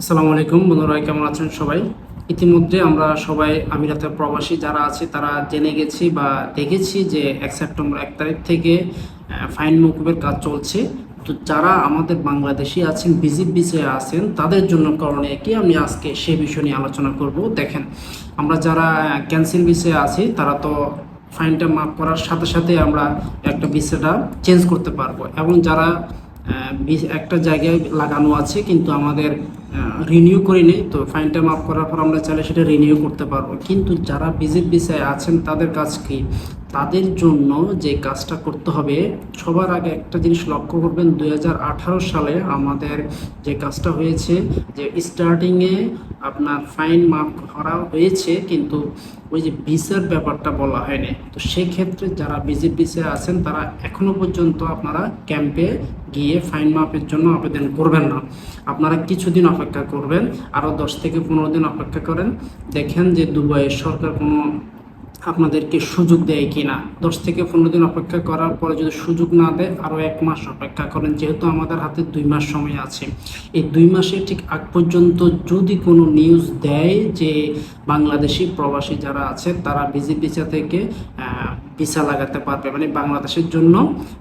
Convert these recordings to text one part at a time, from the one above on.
আসসালামু আলাইকুম, বন্ধুরা, কেমন আছেন সবাই? ইতিমধ্যে আমরা সবাই আমিরাতের প্রবাসী যারা আছে, তারা জেনে গেছি বা দেখেছি যে এক সেপ্টেম্বর এক তারিখ থেকে ফাইন মকুবের কাজ চলছে। তো যারা আমাদের বাংলাদেশি আছেন, ভিজিট বিষয়ে আছেন, তাদের জন্য করণীয় কি? আমি আজকে সে বিষয় নিয়ে আলোচনা করব। দেখেন, আমরা যারা ক্যান্সেল বিষয়ে আছি, তারা তো ফাইনটা মাফ করার সাথে সাথে আমরা একটা বিষয়টা চেঞ্জ করতে পারব। এবং যারা একটা জায়গায় লাগানো আছে, কিন্তু আমাদের রিনিউ করি নেই, তো ফাইনটা মাফ করার পর আমরা চাইলে সেটা রিনিউ করতে পারব। কিন্তু যারা ভিজিট বিষয়ে আছেন, তাদের কাজ কি? তাদের জন্য যে কাজটা করতে হবে, সবার আগে একটা জিনিস লক্ষ্য করবেন দু হাজার আঠারো সালে আমাদের যে কাজটা হয়েছে, যে স্টার্টিংয়ে আপনার ফাইন মাফ করা হয়েছে, কিন্তু ওই যে ভিসার ব্যাপারটা বলা হয়নি। তো সেক্ষেত্রে যারা ভিজিট ভিসায় আছেন, তারা এখনও পর্যন্ত আপনারা ক্যাম্পে গিয়ে ফাইন মাপের জন্য আবেদন করবেন না। আপনারা কিছুদিন অপেক্ষা করবেন। আরও দশ থেকে পনেরো দিন অপেক্ষা করেন। দেখেন যে দুবাইয়ের সরকার কোনো আপনাদেরকে সুযোগ দেয় কি না দশ থেকে পনেরো দিন অপেক্ষা করার পরে যদি সুযোগ না দেয় আরও এক মাস অপেক্ষা করেন। যেহেতু আমাদের হাতে দুই মাস সময় আছে। এই দুই মাসে ঠিক আগ পর্যন্ত যদি কোনো নিউজ দেয় যে বাংলাদেশি প্রবাসী যারা আছে, তারা ভিসা থেকে ভিসা লাগাতে পারবে। মানে বাংলাদেশের জন্য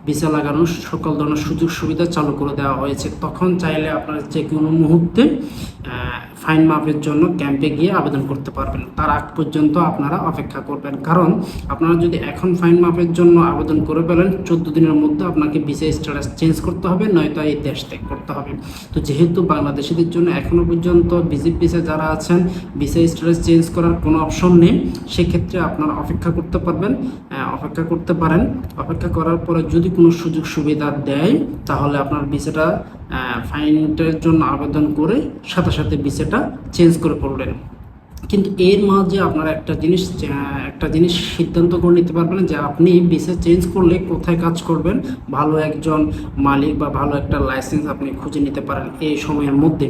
ভিসা লাগানোর সকল ধরনের সুযোগ সুবিধা চালু করে দেওয়া হয়েছে। তখন চাইলে আপনারা যে কোনো মুহূর্তে ফাইন মাপের জন্য ক্যাম্পে গিয়ে আবেদন করতে পারবেন। তার আগ পর্যন্ত আপনারা অপেক্ষা করবেন। কারণ আপনারা যদি এখন ফাইন মাপের জন্য আবেদন করে ফেলেন, চোদ্দ দিনের মধ্যে আপনাকে ভিসা স্ট্যাটাস চেঞ্জ করতে হবে, নয়তো এই দেশ ত্যাগ করতে হবে। তো যেহেতু বাংলাদেশিদের জন্য এখনও পর্যন্ত ভিজিট ভিসা যারা আছেন, ভিসা স্ট্যাটাস চেঞ্জ করার কোনো অপশন নেই, সেক্ষেত্রে আপনারা অপেক্ষা করতে পারবেন। অপেক্ষা করতে পারেন। অপেক্ষা করার পরে যদি কোনো সুযোগ সুবিধা দেয়, তাহলে আপনার ভিসাটা ফাইনটার জন্য আবেদন করে সাথে সাথে ভিসাটা চেঞ্জ করে পড়লেন কিন্তু এর মাঝে আপনারা একটা জিনিস একটা জিনিস সিদ্ধান্ত করে নিতে পারবেন যে আপনি ভিসা চেঞ্জ করলে কোথায় কাজ করবেন, ভালো একজন মালিক বা ভালো একটা লাইসেন্স আপনি খুঁজে নিতে পারেন এই সময়ের মধ্যে।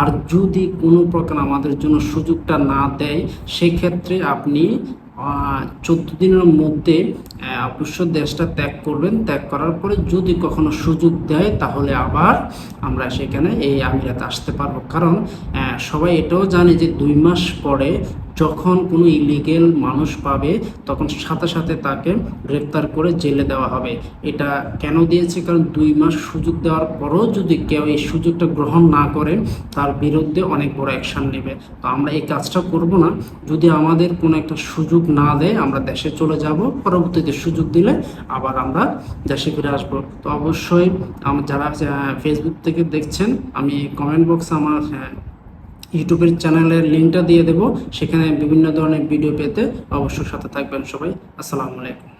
আর যদি কোনো প্রকার আমাদের জন্য সুযোগটা না দেয়, সেক্ষেত্রে আপনি চোদ্দ দিনের মধ্যে অবশ্য দেশটা ত্যাগ করবেন। ত্যাগ করার পরে যদি কখনো সুযোগ দেয়, তাহলে আবার আমরা সেখানে এই আমিরাতে আসতে পারব। কারণ সবাই এটাও জানে যে দুই মাস পরে যখন কোনো ইলিগেল মানুষ পাবে, তখন সাথে সাথে তাকে গ্রেপ্তার করে জেলে দেওয়া হবে। এটা কেন দিয়েছে? কারণ দুই মাস সুযোগ দেওয়ার পরও যদি কেউ এই সুযোগটা গ্রহণ না করে, তার বিরুদ্ধে অনেক বড় অ্যাকশন নেবে। তো আমরা এই কাজটা করব না। যদি আমাদের কোনো একটা সুযোগ না দেয়, আমরা দেশে চলে যাব, পরবর্তীতে সুযোগ দিলে আবার আমরা দেশে ফিরে আসব। তো অবশ্যই, আমার যারা ফেসবুক থেকে দেখছেন আমি কমেন্ট বক্স আমার আহ, ইউটিউবের চ্যানেলের লিঙ্কটা দিয়ে দেব। সেখানে বিভিন্ন ধরনের ভিডিও পেতে অবশ্যই সাথে থাকবেন সবাই। আসসালামু আলাইকুম।